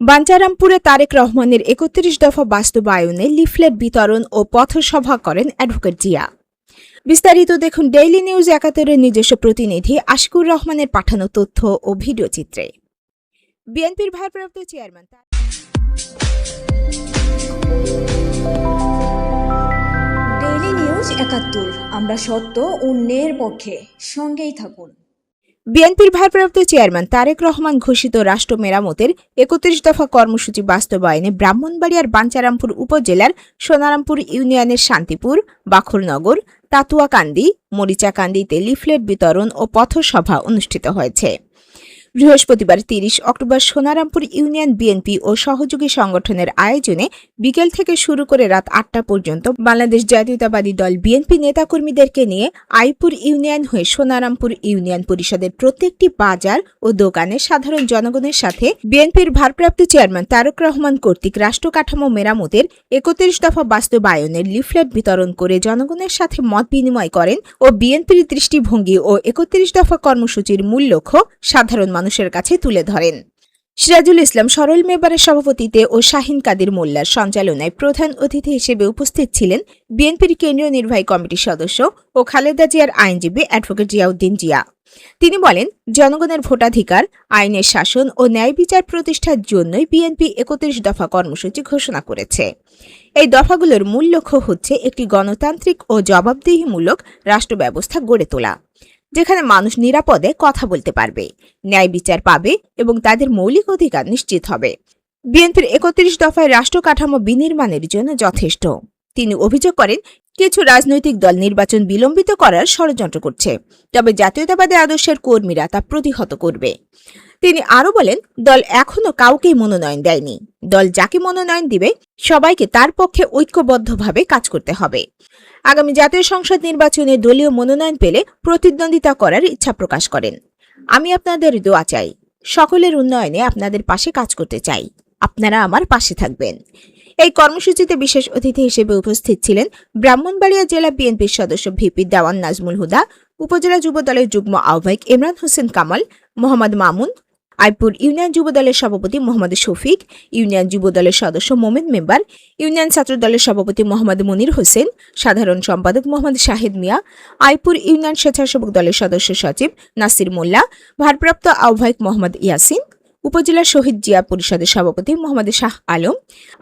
বাঞ্চারামপুরে তারেক রহমানের একত্রিশ দফা বাস্তবায়নে লিফলেট বিতরণ ও পথসভা করেন অ্যাডভোকেট জিয়া। বিস্তারিত দেখুন ডেইলি নিউজ একাত্তরের নিজস্ব প্রতিনিধি আশিকুর রহমানের পাঠানো তথ্য ও ভিডিও চিত্রে। বিএনপির ভারপ্রাপ্ত চেয়ারম্যান ডেইলি নিউজ একাত্তর, আমরা সত্য অন্যের পক্ষে সঙ্গেই থাকুন। বিএনপির ভারপ্রাপ্ত চেয়ারম্যান তারেক রহমান ঘোষিত রাষ্ট্র মেরামতের একত্রিশ দফা কর্মসূচি বাস্তবায়নে ব্রাহ্মণবাড়িয়ার বাঞ্চারামপুর উপজেলার সোনারামপুর ইউনিয়নের শান্তিপুর, বাখরনগর, তাতুয়াকান্দি, মরিচাকান্দিতে লিফলেট বিতরণ ও পথসভা অনুষ্ঠিত হয়েছে। বৃহস্পতিবার তিরিশ অক্টোবর সোনারামপুর ইউনিয়ন বিএনপি ও সহযোগী সংগঠনের আয়োজনে বিকেল থেকে শুরু করে রাত আটটা পর্যন্ত বাংলাদেশ জাতীয়তাবাদী দল বিএনপি নেতাকর্মীদেরকে নিয়ে আইপুর ইউনিয়ন হয়ে সোনারামপুর ইউনিয়ন পরিষদের প্রত্যেকটি বাজার ও দোকানে সাধারণ জনগণের সাথে বিএনপির ভারপ্রাপ্ত চেয়ারম্যান তারক রহমান কর্তৃক রাষ্ট্র কাঠামো মেরামতের একত্রিশ দফা বাস্তবায়নের লিফলেট বিতরণ করে জনগণের সাথে মত বিনিময় করেন ও বিএনপির দৃষ্টিভঙ্গি ও একত্রিশ দফা কর্মসূচির মূল লক্ষ্য সাধারণ মানুষের কাছে তুলে ধরেন। সিরাজুল ইসলাম সরল মেম্বারের সভাপতিতে ও শাহিন কাদির মোল্লার সঞ্চালনায় প্রধান অতিথি হিসেবে উপস্থিত ছিলেন বিএনপির কেন্দ্রীয় নির্বাহী কমিটির সদস্য ও খালেদা জিয়ার আইনজীবী অ্যাডভোকেট জিয়াউদ্দিন জিয়া। তিনি বলেন, জনগণের ভোটাধিকার, আইনের শাসন ও ন্যায় বিচার প্রতিষ্ঠার জন্যই বিএনপি একত্রিশ দফা কর্মসূচি ঘোষণা করেছে। এই দফাগুলোর মূল লক্ষ্য হচ্ছে একটি গণতান্ত্রিক ও জবাবদিহিমূলক রাষ্ট্র ব্যবস্থা গড়ে তোলা। যেখানে মানুষ নিরাপদে কথা বলতে পারবে, ন্যায় বিচার পাবে এবং তাদের মৌলিক অধিকার নিশ্চিত হবে। বিএনপির একত্রিশ দফায় রাষ্ট্র কাঠামো বিনির্মাণের জন্য যথেষ্ট। তিনি অভিযোগ করেন, কিছু রাজনৈতিক দল নির্বাচন বিলম্বিত করার ষড়যন্ত্র করছে, তবে জাতীয়তাবাদী আদর্শের কর্মীরা তা প্রতিহত করবে। তিনি আরও বলেন, দল এখনও কাউকেই মনোনয়ন দেয়নি। দল যাকে মনোনয়ন দিবে, সবাইকে তার পক্ষে ঐক্যবদ্ধভাবে কাজ করতে হবে। আগামী জাতীয় সংসদ নির্বাচনে দলীয় মনোনয়ন পেলে প্রতিদ্বন্দ্বিতা করার ইচ্ছা প্রকাশ করেন। আমি আপনাদের দোয়া চাই। সকলের উন্নয়নে আপনাদের পাশে কাজ করতে চাই। আপনারা আমার পাশে থাকবেন। এই কর্মসূচিতে বিশেষ অতিথি হিসেবে উপস্থিত ছিলেন ব্রাহ্মণবাড়িয়া জেলা বিএনপির সদস্য ভিপি দেওয়ান নাজমুল হুদা, উপজেলা যুব দলের যুগ্ম আহ্বায়ক ইমরান হোসেন কামাল, মোহাম্মদ মামুন আইপুর ইউনিয়ন যুব দলের সভাপতি মোহাম্মদ শফিক, ইউনিয়ন যুব দলের সদস্য মোমেন মেম্বার, ইউনিয়ন ছাত্র দলের সভাপতি মোহাম্মদ মনির হোসেন, সাধারণ সম্পাদক মোহাম্মদ শাহেদ মিয়া, আইপুর ইউনিয়ন স্বেচ্ছাসেবক দলের সদস্য সচিব নাসির মোল্লা, ভারপ্রাপ্ত আহ্বায়ক মোহাম্মদ ইয়াসিন, উপজেলা শহীদ জিয়া পরিষদের সভাপতি মোহাম্মদ শাহ আলম,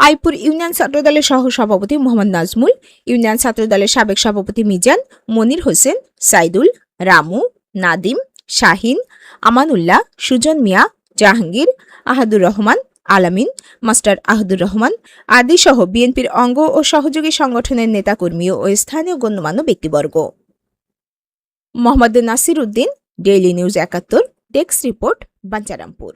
আইপুর ইউনিয়ন ছাত্র দলের সহ সভাপতি মোহাম্মদ নাজমুল, ইউনিয়ন ছাত্র দলের সাবেক সভাপতি মিজান, মনির হোসেন, সাইদুল, রামু, নাদিম, শাহিন আমানুল্লাহ, সুজন মিয়া, জাহাঙ্গীর, আহাদুর রহমান, আলামিন, মাস্টার আহাদুর রহমান আদিসহ বিএনপির অঙ্গ ও সহযোগী সংগঠনের নেতাকর্মী ও স্থানীয় গণ্যমান্য ব্যক্তিবর্গ। মোহাম্মদ নাসির উদ্দিন ডেইলি নিউজ একাত্তর, ডেস্ক রিপোর্ট, বাঞ্চারামপুর।